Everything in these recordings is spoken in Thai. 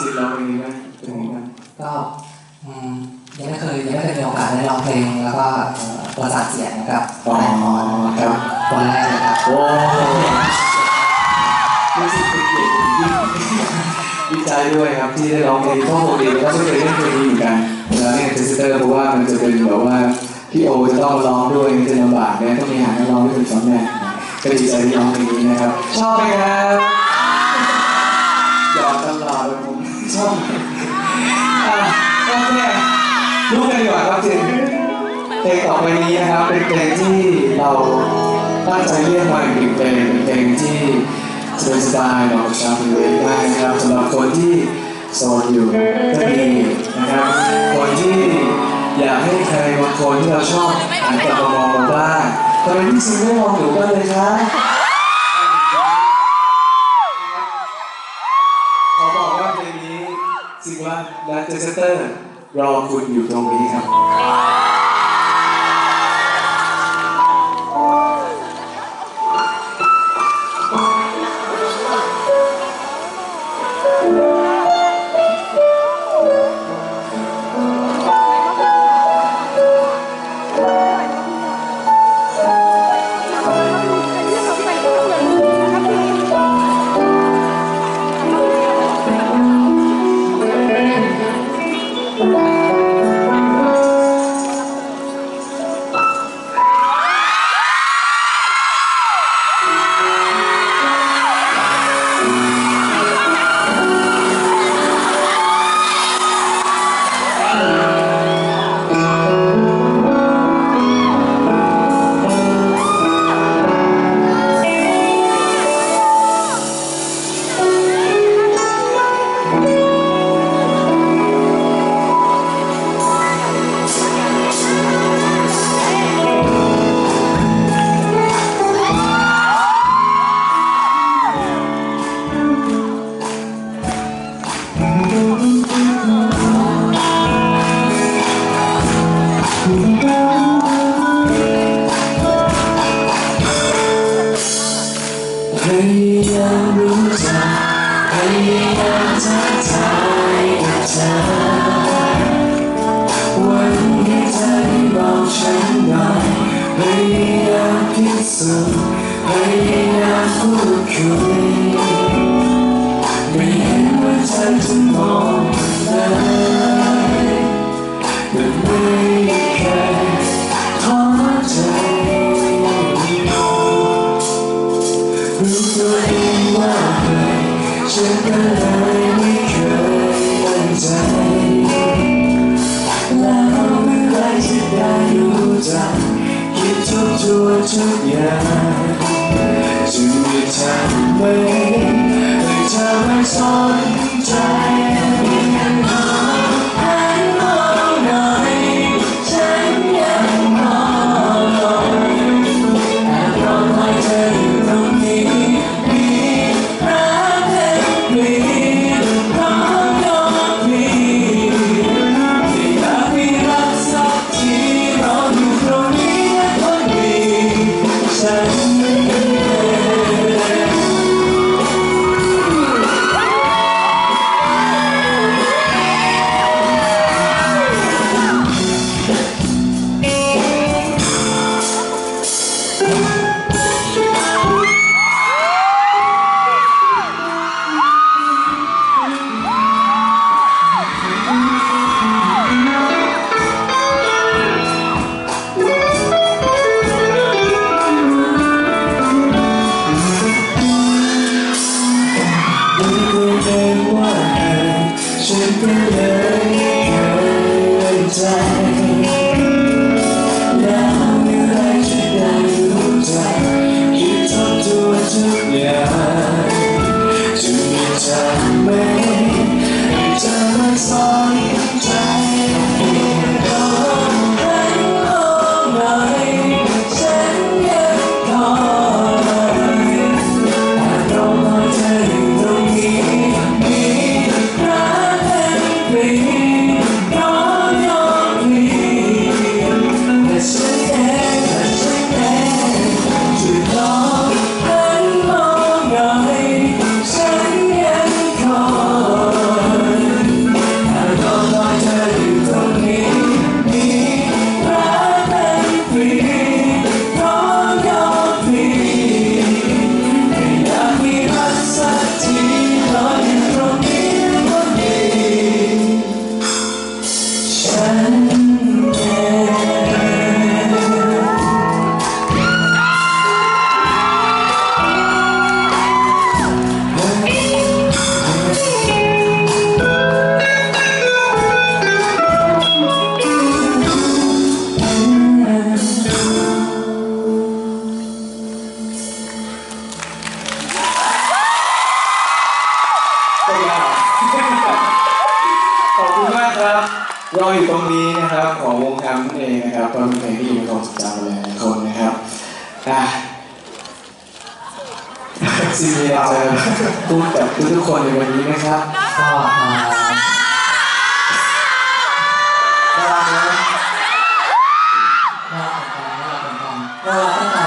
จิตเราเป็นยังไงบ้างเป็นยังไงบ้างก็อืมยังไม่เคยยังไม่เคยมีโอกาสได้ร้องเพลงแล้วก็เอ่อประสานเสียงกับอ๋อไอมอนครับคนแรกเลยครับโอ้รู้สึกเป็นเกียรติยิ่งดีใจด้วยครับที่ได้ร้องเพลงเพราะปกติเราก็ไม่เคยเล่นเพลงนี้เหมือนกันแล้วเนี่ยเทสเตอร์เพราะว่ามันจะเป็นแบบว่าพี่โอจะต้องร้องด้วยมันจะลำบากเนี่ยต้องมีหานักร้องที่เป็นสองแม่ก็ดีใจที่ร้องเพลงนี้นะครับ ชอบไหมครับหยอกตลอดเลยผม ชอบโอเครู้กันดีกว่าครับถึงเพลงต่อไปนี้นะครับเป็นเพลงที่เราตั้งใจเรียกมาอีกหนึ่งเพลงเป็นเพลงที่สบายๆเหมาะกับชาวเพลงได้นะครับสำหรับคนที่โสดอยู่ก็ดีนะครับคนที่อยากให้ใครบางคนที่เราชอบหันกลับมามองเราบ้างทำไมพี่ซิงไม่มองหนูบ้างเลยครับ และเจสเตอร์รอคุณอยู่ตรงนี้ครับ ฉันหน่อยพยายาพิสูจน์พยายาพูดคุยไม่เห็นว่าฉันจะมอง อไนะครับของวงแคมนั่นเองนะครับก็เป็นเพลงที่อยู่ในความทรงจำหลายๆคนนะครับอะซีมีอะไรจะพูดกับทุกๆคนในวันนี้นะครับก็อ่าน่ารักนะน่าเหมือนกันน่าเหมือนกันก็ตั้งแต่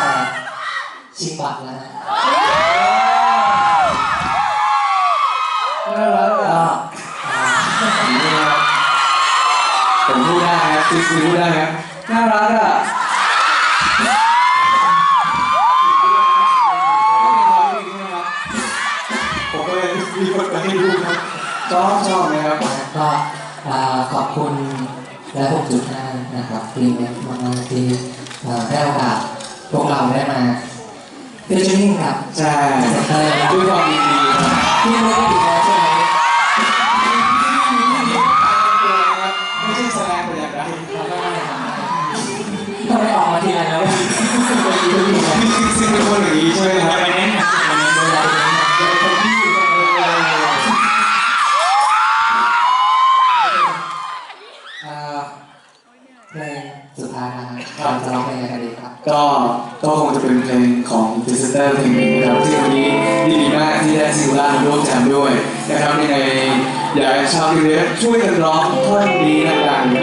ชิงบัตรแล้วนะ ได้ครับซีซีพูดได้ครับน่ารักอะผมก็เลยมีคนไปให้ดูครับชอบชอบนะครับก็อ่าขอบคุณและ6.5นะครับรีเมคมากๆที่อ่าให้โอกาสพวกเราได้มาเพื่อช่วยกับใช่เออด้วยความยินดีครับที่ไม่ได้ติดแล้วใช่ไหมไม่ นะครับเราจะร้องเพลงอะไรกันดีครับ ก็ก็คงจะเป็นเพลงของพิสเตอร์เพลงนี้นะครับที่วันนี้ดีมากที่ได้ซิลล่ามร่วมแจมด้วยนะครับยังไงอยากให้ชาวเรสช่วยกันร้องท่อนนี้ดังๆ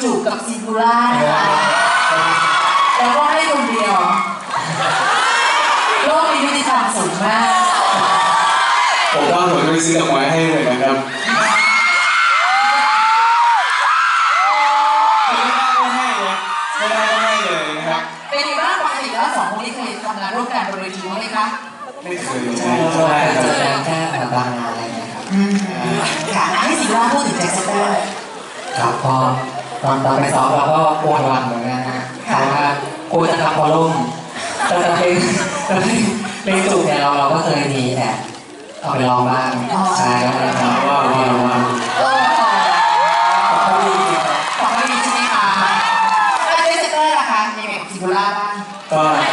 ล่านะคะแล้วก็ให้คนเดียว โลกนี้ยุติธรรมสูงมาก ผมว่าผมจะไปซื้อดอกไม้ให้เหมือนกันครับไม่ได้ก็ให้เลยไม่ได้ก็ให้เลยนะครับเป็นยังไงบ้างปกติแล้วสองคนนี้เคยทำงานร่วมกันบนเวทีไหมคะไม่เคยใช่ใช่ใช่ใช่เจคอรับกันแค่แบบบางงานอะไรเงี้ยครับค่ะให้สิว่าพูดถึงแจ็คสเตอร์ครับพอ ตอนตอนไปซ้อมเราก็ปวดหวั่นเหมือนกันนะเพราะว่ากูจะทำคอลุ่มแต่แต่เพลงแต่เพลงเพลงจุกเนี่ยเราเราก็เคยมีแอบเอาไปลองบ้างใช่แล้วก็ว่าว่าว่าว่าโอ้โ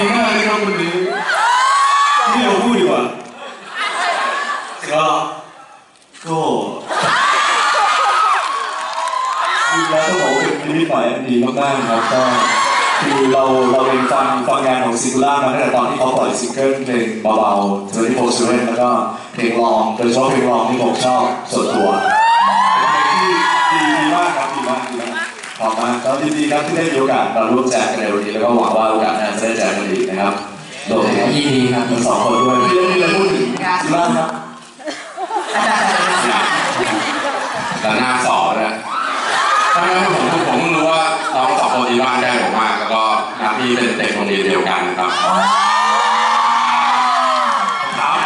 ดีมากเลยครับวันนี้ไม่เอาพูดดีกว่าก็ก็จริงแล้วต้องบอกว่าเป็นนิมิตหมายอันดีมากๆครับก็คือเราเราเองฟังฟังงานของซิงคูล่ามาตั้งแต่ตอนที่เขาปล่อยซิงเกิลเพลงเบาๆ24 7แล้วก็เพลงรองโดยเฉพาะเพลงรองที่ผมชอบส่วนตัว เป็นเพลงที่ดีดีมากครับดีมากดีมาก ขอบมากก็ยินดีครับที่ได้มีโอกาสมาร่วมแจกกันในวันนี้แล้วก็หวังว่าโอกาสหน้าจะได้แจกกันอีกนะครับโดยยินดีครับทั้งสองคนด้วยเพี่เล่นมีอะไรพูดถึงซิล่าครับอาจารย์อะไรนะแล้วหน้าสอบนะถ้าไม่ให้ผมผมเพิ่งรู้ว่าน้องสองคนที่บ้านได้ผมมากแล้วก็น้าพี่เป็นเด็กโรงเรียนเดียวกันครับถาม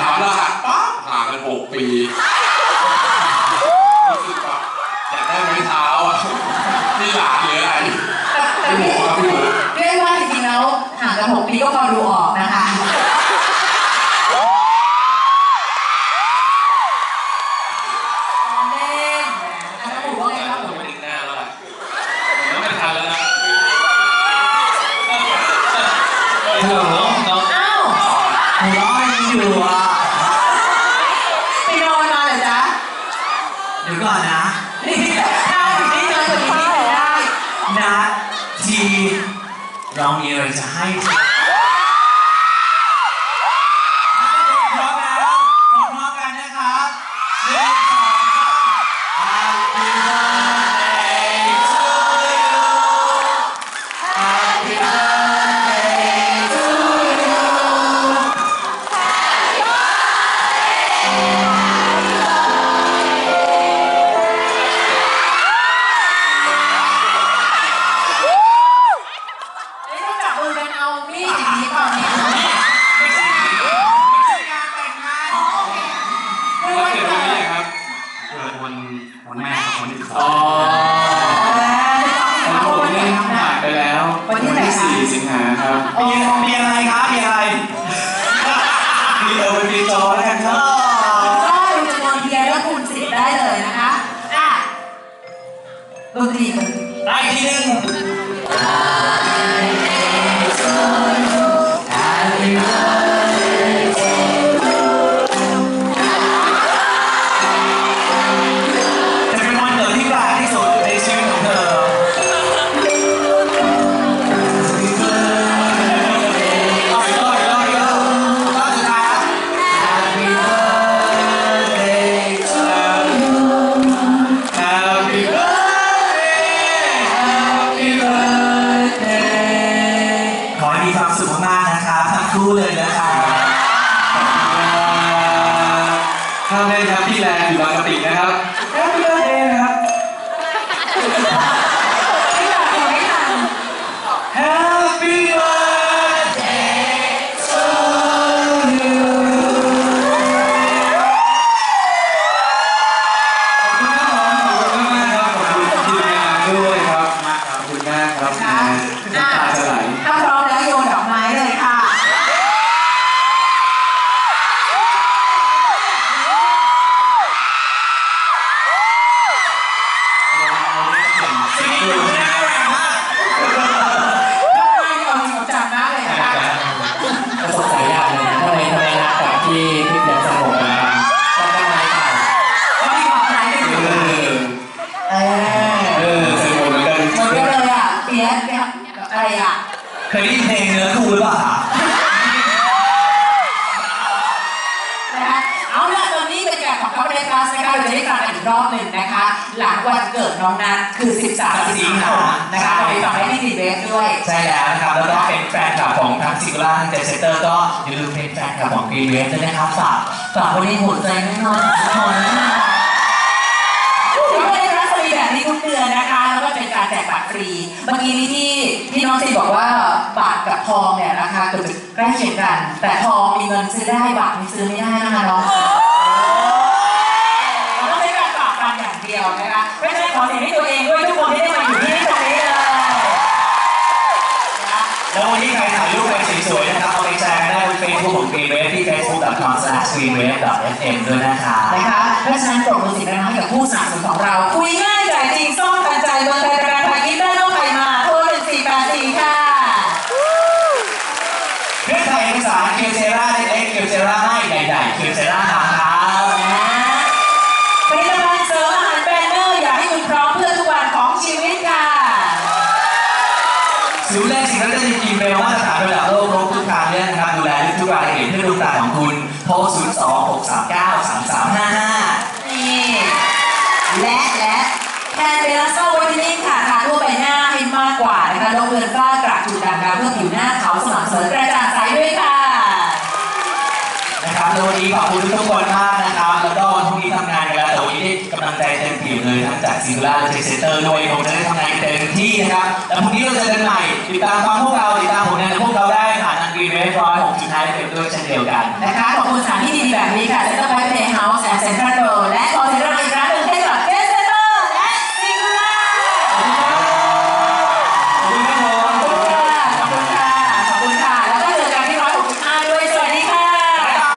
ถามรหัสปั๊บห่างกันหกปี ครับมีมีอะไรครับมีอะไรมีเออเป็นปีจอแล้วกันครับ ค ราจะได้ฟังกันอีกรอบหนึ่งนะคะ หลังวันเกิดน้องนัทคือ 13 สิงหาคมนะคะไปฟังได้ที่ดีเบรกด้วย ใช่แล้วนะครับ แล้วก็เป็นแฟนคลับของทั้งซิงล่าทั้งเจสเตอร์ก็อย่าลืมเป็นแฟนคลับของกรีนเวฟด้วยนะครับฝากฝากไว้ในหัวใจแน่นอนทุกคนนะแล้วก็ได้รับฟรีแบบนี้ทุกเดือนนะคะ แล้วก็เป็นการแจกบัตรฟรี เมื่อกี้นี้ที่ที่น้องซีบอกว่าบัตรกับทองเนี่ยราคาเกือบจะใกล้เคียงกัน แต่ทองมีเงินซื้อได้บัตรมีซื้อไม่ได้นะคะน้องเราต้องใช้การฝากกันอย่างเดียวนะคะไม่ใช่ขอ เสียงให้ตัวเองด้วยทุกคนที่ได้มาอยู่ที่นี่ตรงนี้เลยนะคะแล้ววันนี้ใครถ่ายรูปไปสวยๆนะครับเอาไปแชร์กันได้บนเฟซบุ๊กของกรีนเวฟที่ facebook.com/greenwave.fm ด้วยนะครับนะคะเพราะฉะนั้นปรบมือเสินะคะให้กับผู้สนับสนุนของเราคุยง่ายจ่ายจริงซ่อมทันใจเบอร์ไทยประกันภัยยิ้มได้ต้องใครมาโทรหนึ่งสี่แปดสี่ค่ะเครื่องถ่ายเอกสารเคียวเซราเล็กๆเคียวเซราให้ใหญ่ๆเคียว เบลาโซวิตามินค่ะทาทั่วใบหน้าให้มากกว่านะคะลดเลือนฝ้ากระจุดด่างดำเพื่อผิวหน้าขาวสม่ำเสมอกระจ่างใสด้วยค่ะ นะครับแล้ววันนี้ขอบคุณทุกคนมากนะครับ แล้วก็วันพรุ่งนี้ทำงานกันแล้วแต่วันนี้ได้กำลังใจเต็มอิ่มเลยทั้งจากซิงล่าเจเซเตอร์ด้วยผมจะได้ทำงานเต็มที่นะครับแล้วพรุ่งนี้เราเจอกันใหม่ติดตามฟังพวกเราติดตามผลงานของพวกเราได้ผ่านทางกรีนเวฟร้อยหกจุดห้าเฟมด้วยเช่นเดียวกันนะคะขอบคุณสถานที่ดีๆแบบนี้ค่ะ